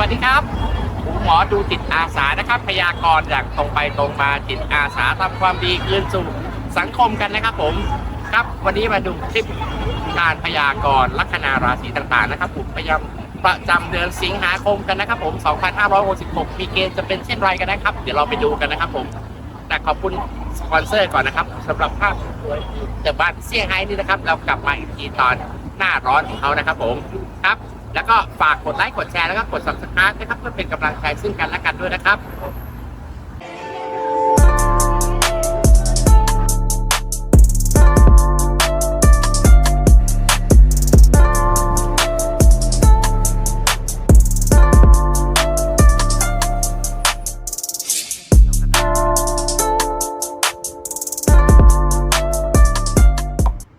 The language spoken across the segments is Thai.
วัสดีครับผมหมอดูจิตอาสานะครับพยากรณ์อย่างตรงไปตรงมาจิตอาสาทำความดีคืนสู่สังคมกันนะครับผมครับวันนี้มาดูคลิปการพยากรณ์ลัคนาราศีต่างๆนะครับผมพยายามประจำเดือนสิงหาคมกันนะครับผม2566มีเกณฑ์จะเป็นเช่นไรกันนะครับ เดี๋ยวเราไปดูกันนะครับผมแต่ขอบคุณสปอนเซอร์ก่อนนะครับสำหรับภาพสวยๆที่จากบ้านเซี่ยงไฮ้นี่นะครับ เรากลับมาอีกทีตอนหน้าร้อนของเขานะครับผมครับ แล้วก็ฝากกดไลค์กดแชร์แล้วก็กด subscribe นะครับเพื่อเป็นกำลังใจซึ่งกันและกันด้วยนะครับ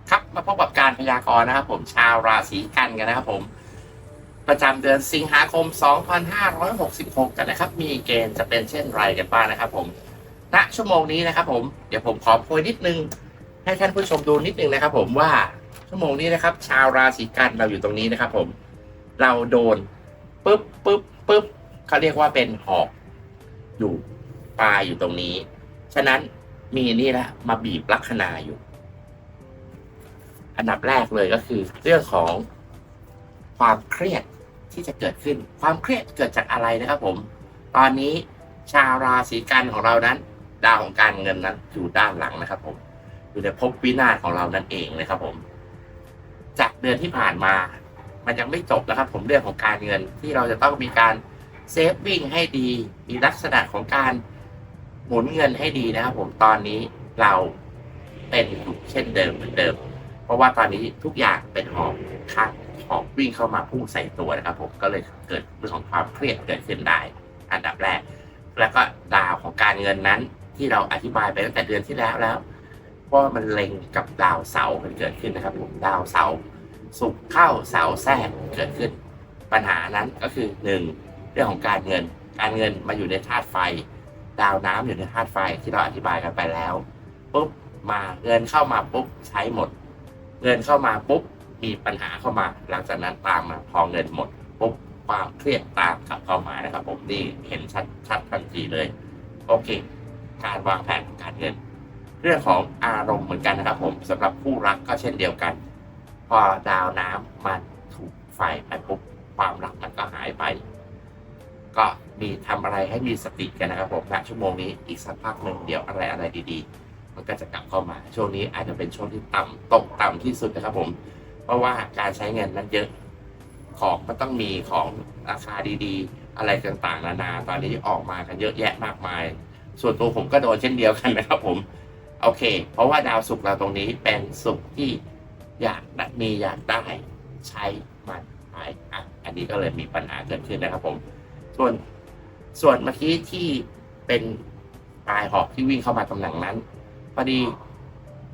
ครับมาพบกับการพยากรณ์นะครับผมชาวราศีกันกันนะครับผม ประจำเดือนสิงหาคม 2566 กันนะครับ มีเกณฑ์จะเป็นเช่นไรกันบ้างนะครับ ผม ณ ชั่วโมงนี้นะครับ ผม เดี๋ยวผมขอโพยนิดนึง ให้ท่านผู้ชมดูนิดนึงนะครับ ผมว่าชั่วโมงนี้นะครับ ชาวราศีกันเราอยู่ตรงนี้นะครับ ผม เราโดนปุ๊บปุ๊บปุ๊บเขาเรียกว่าเป็นหอกอยู่ปลายอยู่ตรงนี้ ฉะนั้นมีนี่แหละมาบีบลัคนาอยู่ อันดับแรกเลยก็คือ เรื่องของความเครียด ที่จะเกิดขึ้น ความเครียดเกิดจากอะไรนะครับผม ตอนนี้ชาวราศีกันของเรานั้น ดาวของการเงินนั้นอยู่ด้านหลังนะครับ ผมอยู่ในภพวินาศของเรานั่นเองนะครับผม จากเดือนที่ผ่านมา มันยังไม่จบนะครับ ผมเรื่องของการเงินที่เราจะต้องมีการเซฟวิ่งให้ดี มีลักษณะของการหมุนเงินให้ดีนะครับ ผมตอนนี้เราเป็นอยู่เช่นเดิมเหมือนเดิม เพราะว่าตอนนี้ทุกอย่างเป็นหอบคัด หอบวิ่งเข้ามาพุ่งใส่ตัวนะครับผมก็เลยเกิดเรื่องของความเครียดเกิดขึ้นได้ อันดับแรก แล้วก็ดาวของการเงินนั้นที่เราอธิบายไปตั้งแต่เดือนที่แล้วแล้วเพราะว่ามันเล็งกับดาวเสาร์มันเกิดขึ้นนะครับผมดาวเสาร์สุกเข้าเสาแทรกเกิดขึ้น ปัญหานั้นก็คือหนึ่งเรื่องของการเงิน การเงินมาอยู่ในธาตุไฟ ดาวน้ำอยู่ในธาตุไฟที่เราอธิบายกันไปแล้วปุ๊บมาเงินเข้ามาปุ๊บใช้หมด เงินเข้ามาปุ๊บ มีปัญหาเข้ามา หลังจากนั้นตามมาพอเงินหมดปุ๊บความเครียดตามกลับเข้ามานะครับ ผมนี่เห็นชัดชัดทันทีเลย โอเค การวางแผนการเงิน เรื่องของอารมณ์เหมือนกันนะครับ ผมสำหรับผู้รักก็เช่นเดียวกัน พอดาวน้ำมันถูกไฟไปปุ๊บความรักมันก็หายไป ก็มีทำอะไรให้มีสติกันนะครับผมณชั่วโมงนี้อีกสักพักหนึ่งเดี๋ยวอะไรอะไรดี ๆ มันก็จะกลับเข้ามา ช่วงนี้อาจจะเป็นช่วงที่ต่ำตกต่ำที่สุดนะครับผม เพราะว่าการใช้เงินนั้นเยอะ ของมันต้องมีของราคาดีๆ อะไรต่างๆ นานา ตอนนี้ออกมากันเยอะแยะมากมาย ส่วนตัวผมก็โดนเช่นเดียวกันนะครับผม โอเค เพราะว่าดาวศุกร์เราตรงนี้เป็นศุกร์ที่อยากมีอยากได้ใช้มันไปอะอันนี้ก็เลยมีปัญหาเกิดขึ้นนะครับผม ส่วนส่วนเมื่อกี้ที่เป็นปลายหอกที่วิ่งเข้ามาตำแหน่งนั้นพอดี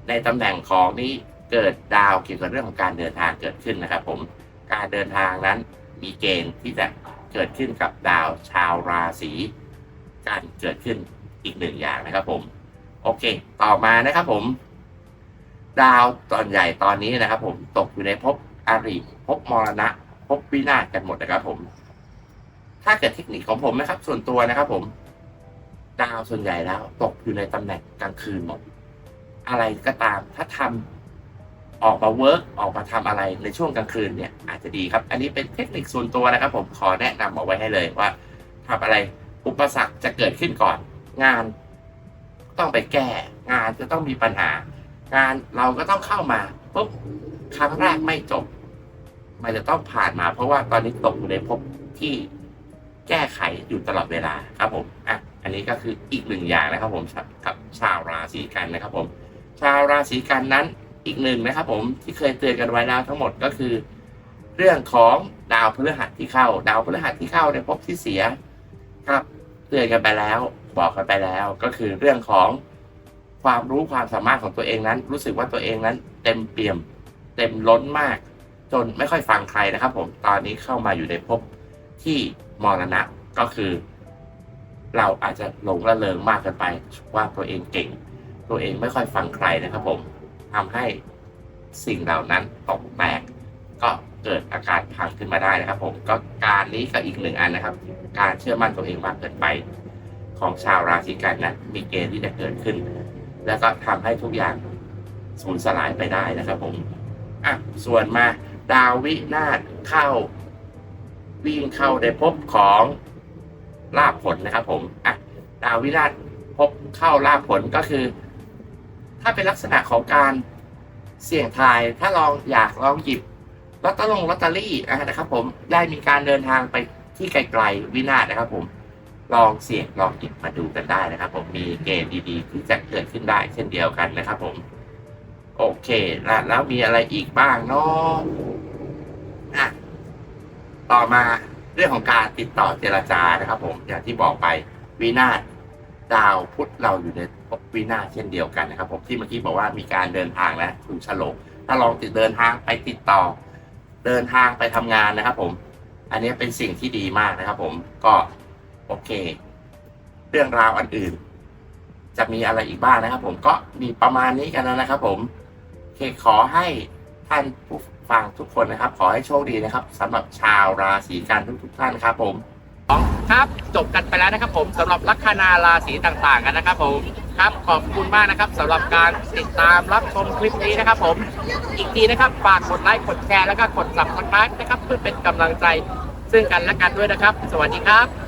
ในตำแหน่งของนี้ เกิดดาวเกี่ยวกับเรื่องของการเดินทางเกิดขึ้นนะครับ ผมการเดินทางนั้นมีเกณฑ์ที่จะเกิดขึ้นกับดาวชาวราศีการเกิดขึ้นอีกหนึ่งอย่างนะครับ ผมโอเค ต่อมานะครับผม ดาวตอนใหญ่ตอนนี้นะครับ ผมตกอยู่ในภพอริภพมรณะภพวินาศกันหมดนะครับ ผม ถ้าเกิดเทคนิคของผมนะครับ ส่วนตัวนะครับ ผม ดาวส่วนใหญ่แล้ว ตกอยู่ในตำแหน่งกลางคืนหมด อะไรก็ตาม ถ้าทำ ออกมาเวิร์กออกมาทำอะไรในช่วงกลางคืนเนี่ยอาจจะดีครับ อันนี้เป็นเทคนิคส่วนตัวนะครับ ผมขอแนะนำเอาไว้ให้เลยว่าทำอะไรอุปสรรคจะเกิดขึ้นก่อน งานต้องไปแก้ งานจะต้องมีปัญหา งานเราก็ต้องเข้ามาปุ๊บครั้งแรกไม่จบ มันจะต้องผ่านมา เพราะว่าตอนนี้ตกอยู่ในภพที่แก้ไขอยู่ตลอดเวลาครับผมอะอันนี้ก็คืออีกหนึ่งอย่างนะครับผมกับชาวราศีกันนะครับผม ชาวราศีกันนั้น อีกหนึ่งนะครับผมที่เคยเตือนกันไว้แล้วทั้งหมดก็คือ เรื่องของดาวพฤหัสที่เข้า ดาวพฤหัสที่เข้าในภพที่เสียครับเตือนกันไปแล้ว บอกกันไปแล้ว ก็คือเรื่องของความรู้ความสามารถของตัวเองนั้น รู้สึกว่าตัวเองนั้นเต็มเปี่ยม เต็มล้นมาก จนไม่ค่อยฟังใครนะครับ ผมตอนนี้เข้ามาอยู่ในภพที่มรณะก็คือ เราอาจจะหลงระเริงมากเกินไปว่าตัวเองเก่ง ตัวเองไม่ค่อยฟังใครนะครับผม ทำให้สิ่งเหล่านั้นตกแตก ก็เกิดอาการพังขึ้นมาได้นะครับ ผมก็การนี้ก็อีกหนึ่งอันนะครับ การเชื่อมั่นตัวเองมากเกินไป ของชาวราศีกันนะมีเกณฑ์ที่จะเกิดขึ้น แล้วก็ทำให้ทุกอย่างสูญสลายไปได้นะครับ ผมอะส่วนมาดาววินาศเข้า วิ่งเข้าในภพของลาภผลนะครับ ผมอะดาววินาศพบเข้าลาภผลก็คือ ถ้าเป็นลักษณะของการเสี่ยงทาย ถ้าลองอยากลองหยิบลอตเตอรี่ลอตเตอรี่นะครับ ผมได้มีการเดินทางไปที่ไกลๆวินาศนะครับ ผมลองเสี่ยงลองหยิบมาดูกันได้นะครับ ผมมีเกณฑ์ดีๆ ที่จะเกิดขึ้นได้เช่นเดียวกันนะครับ ผม โอเคแล้วแล้วมีอะไรอีกบ้างเนาะอะต่อมาเรื่องของการติดต่อเจรจานะครับ ผมอย่างที่บอกไปวินาศ ดาวพุธเราอยู่ในภพวินาศเช่นเดียวกันนะครับผมที่เมื่อกี้บอกว่ามีการเดินทางและถูกฉลกถ้าลองติดเดินทางไปติดต่อ เดินทางไปทำงานนะครับผม อันนี้เป็นสิ่งที่ดีมากนะครับผมก็โอเค เรื่องราวอันอื่น จะมีอะไรอีกบ้างนะครับ ผมก็มีประมาณนี้กันแล้วนะครับ ผมเคขอให้ท่านผู้ฟังทุกคนนะครับ ขอให้โชคดีนะครับสำหรับชาวราศีกันทุกๆท่านครับผม ครับจบกันไปแล้วนะครับผมสำหรับลัคนาราศีต่างๆกันนะครับผมครับขอบคุณมากนะครับสำหรับการติดตามรับชมคลิปนี้นะครับ ผมอีกทีนะครับฝากกดไลค์กดแชร์แล้วก็กดสับสไครต์นะครับ เพื่อเป็นกำลังใจซึ่งกันและกันด้วยนะครับ สวัสดีครับ